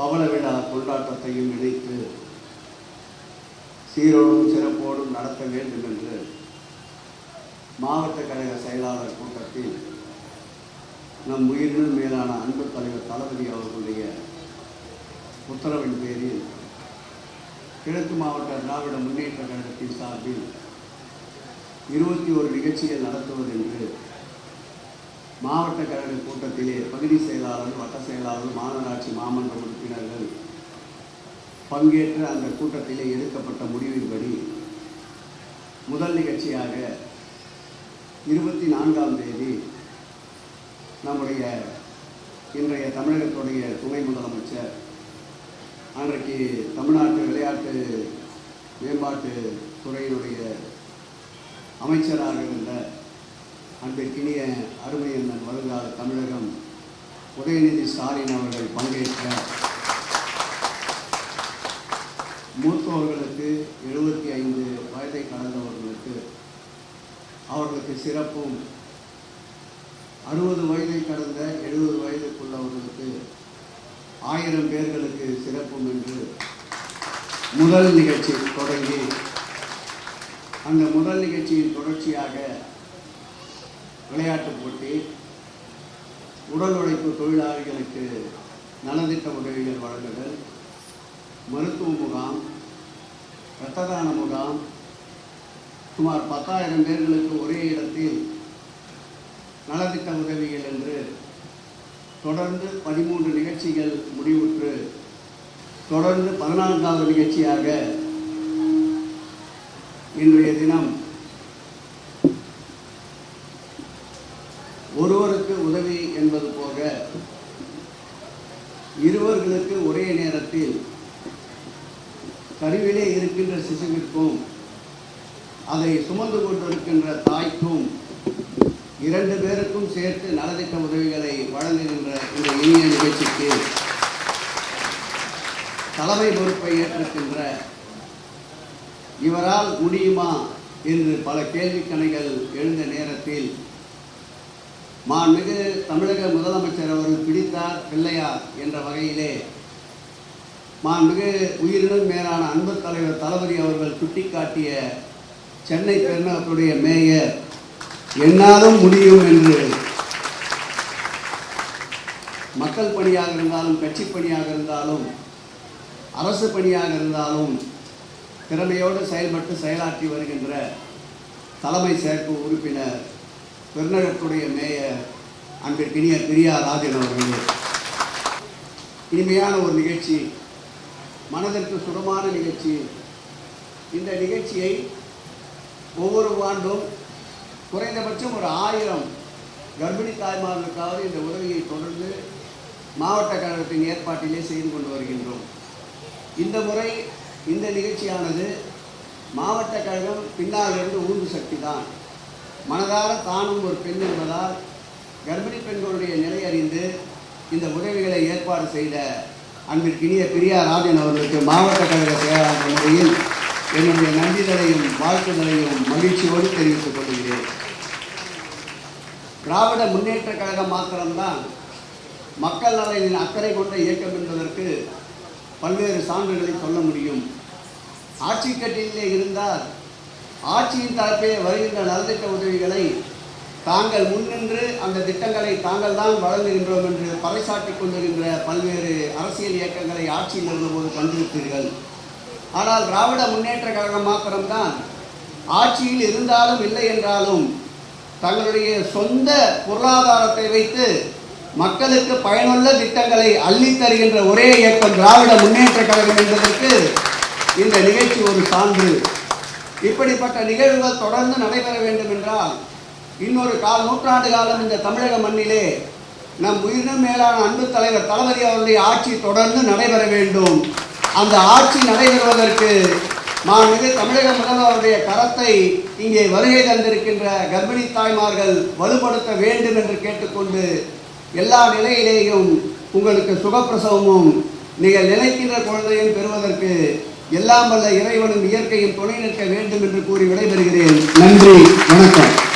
பவள விழா கொண்டாட்டத்தையும் இணைத்து சீரோடும் சிறப்போடும் நடத்த வேண்டும் என்று மாவட்ட கழக செயலாளர் கூட்டத்தில் நம் உயிரினும் மேலான அன்பு தலைவர் தளபதி அவர்களுடைய உத்தரவின் பேரில் கிழக்கு மாவட்ட திராவிட முன்னேற்ற கழகத்தின் சார்பில் இருபத்தி ஒரு நிகழ்ச்சிகள் நடத்துவதென்று மாவட்ட கழக கூட்டத்திலே பகுதி செயலாளர் வட்ட செயலாளர் மாநகராட்சி மாமன்ற உறுப்பினர்கள் பங்கேற்று அந்த கூட்டத்திலே எடுக்கப்பட்ட முடிவின்படி முதல் நிகழ்ச்சியாக இருபத்தி நான்காம் தேதி நம்முடைய இன்றைய தமிழகத்துடைய துணை முதலமைச்சர் அன்றைக்கு தமிழ்நாட்டு விளையாட்டு மேம்பாட்டு துறையினுடைய அமைச்சராக இருந்த அன்பிற்கினிய அருமையண்ணன் வருங்கால தமிழகம் உதயநிதி ஸ்டாலின் அவர்கள் பங்கேற்ற மூத்தவர்களுக்கு எழுபத்தி ஐந்து வயதை கடந்தவர்களுக்கு அவர்களுக்கு சிறப்பும். அறுபது வயதை கடந்த எழுபது வயதுக்குள்ளவர்களுக்கு ஆயிரம் பேர்களுக்கு சிறப்பும் என்று முதல் நிகழ்ச்சி தொடங்கி அந்த முதல் நிகழ்ச்சியின் தொடர்ச்சியாக விளையாட்டுப் போட்டி உடல் உழைப்பு தொழிலாளிகளுக்கு நலத்திட்ட உதவிகள் வழங்குதல் மருத்துவ முகாம் இரத்த தான முகாம் சுமார் பத்தாயிரம் பேர்களுக்கு ஒரே இடத்தில் நலத்திட்ட உதவிகள் என்று தொடர்ந்து பதிமூன்று நிகழ்ச்சிகள் முடிவுற்று தொடர்ந்து பதினான்காவது நிகழ்ச்சியாக இன்றைய தினம் ஒருவருக்கு உதவி என்பது போக இருவர்களுக்கு ஒரே நேரத்தில் கருவிலே இருக்கின்ற சிசுவிற்கும் அதை சுமந்து கொண்டிருக்கின்ற தாய்க்கும் இரண்டு பேருக்கும் சேர்த்து நலத்திட்ட உதவிகளை வழங்குகின்ற இந்த இனிய நிகழ்ச்சிக்கு தலைமை பொறுப்பை ஏற்றிருக்கின்ற இவரால் முடியுமா என்று பல கேள்விக்கணைகள் எழுந்த நேரத்தில் மாண்புமிகு தமிழக முதலமைச்சர் அவர்கள் பிடித்தார் பிள்ளையார் என்ற வகையிலே. மாண்புமிகு உயிரினும் மேலான அன்பு தலைவர் தளபதி அவர்கள் சுட்டிக்காட்டிய சென்னை பெருநகரத்துடைய மேயர் என்னாலும் முடியும் என்று. மக்கள் பணியாக இருந்தாலும் கட்சி பணியாக இருந்தாலும் அரசு பணியாக இருந்தாலும் திறமையோடு செயல்பட்டு செயலாற்றி வருகின்ற தலைமை சேர்ப்பு உறுப்பினர் பெருநகரத்துடைய மேயர் அன்பிற்கினிய பிரியா ராஜன் அவர்களே இனிமையான ஒரு நிகழ்ச்சி மனதிற்கு சுகமான நிகழ்ச்சி. இந்த நிகழ்ச்சியை ஒவ்வொரு ஆண்டும் குறைந்தபட்சம் ஒரு ஆயிரம் கர்ப்பிணி தாய்மார்களுக்காவது இந்த உதவியை தொடர்ந்து மாவட்ட கழகத்தின் ஏற்பாட்டிலே செய்து கொண்டு வருகின்றோம். இந்த முறை இந்த நிகழ்ச்சியானது மாவட்ட கழகம் பின்னால் இருந்து ஊந்து சக்தி தான் மனதார தானும் ஒரு பெண் என்பதால் கர்ப்பிணி பெண்களுடைய நிலை அறிந்து இந்த உதவிகளை ஏற்பாடு செய்த அன்பிற்கினிய பிரியா ராஜன் அவர்களுக்கு மாவட்ட கழக செயலாளர் முறையில் என்னுடைய நன்றிதலையும் வாழ்த்துதலையும் மகிழ்ச்சியோடு தெரிவித்துக் கொள்கிறேன். திராவிட முன்னேற்ற கழகம் மாத்திரம்தான் மக்கள் நலனின் அக்கறை கொண்ட இயக்கம் என்பதற்கு பல்வேறு சான்றுகளை சொல்ல முடியும். ஆட்சி கட்டிலே இருந்தால் ஆட்சியின் தரப்பே வருகின்ற நலத்திட்ட உதவிகளை தாங்கள் முன்னின்று அந்த திட்டங்களை தாங்கள் தான் வழங்குகின்றோம் என்று பறைசாட்டி கொண்டிருக்கின்ற பல்வேறு அரசியல் இயக்கங்களை ஆட்சியில் இருந்தபோது கண்டிருப்பீர்கள். ஆனால் திராவிட முன்னேற்ற கழகம் மாத்திரம்தான் ஆட்சியில் இருந்தாலும் இல்லை என்றாலும் தங்களுடைய சொந்த பொருளாதாரத்தை வைத்து மக்களுக்கு பயனுள்ள திட்டங்களை அள்ளி தருகின்ற ஒரே இயக்கம் திராவிட முன்னேற்ற கழகம் என்பதற்கு இந்த நிகழ்ச்சி ஒரு சான்று. இப்படிப்பட்ட நிகழ்வுகள் தொடர்ந்து நடைபெற வேண்டும் என்றால் இன்னொரு கால் நூற்றாண்டு காலம் இந்த தமிழக மண்ணிலே நம் உயிரினும் மேலான அன்பு தலைவர் தளபதி அவருடைய ஆட்சி தொடர்ந்து நடைபெற வேண்டும். அந்த ஆட்சி நடைபெறுவதற்கு மாண்புமிகு தமிழக முதல்வருடைய கரத்தை இங்கே வருகை தந்திருக்கின்ற கர்ப்பிணி தாய்மார்கள் வலுப்படுத்த வேண்டும் என்று கேட்டுக்கொண்டு எல்லா நிலையிலேயும் உங்களுக்கு சுகப்பிரசவமும் நீங்கள் நினைக்கின்ற குழந்தையும் பெறுவதற்கு எல்லாம் வல்ல இறைவனும் இயற்கையும் துணை நிற்க வேண்டும் என்று கூறி விடைபெறுகிறேன். நன்றி வணக்கம்.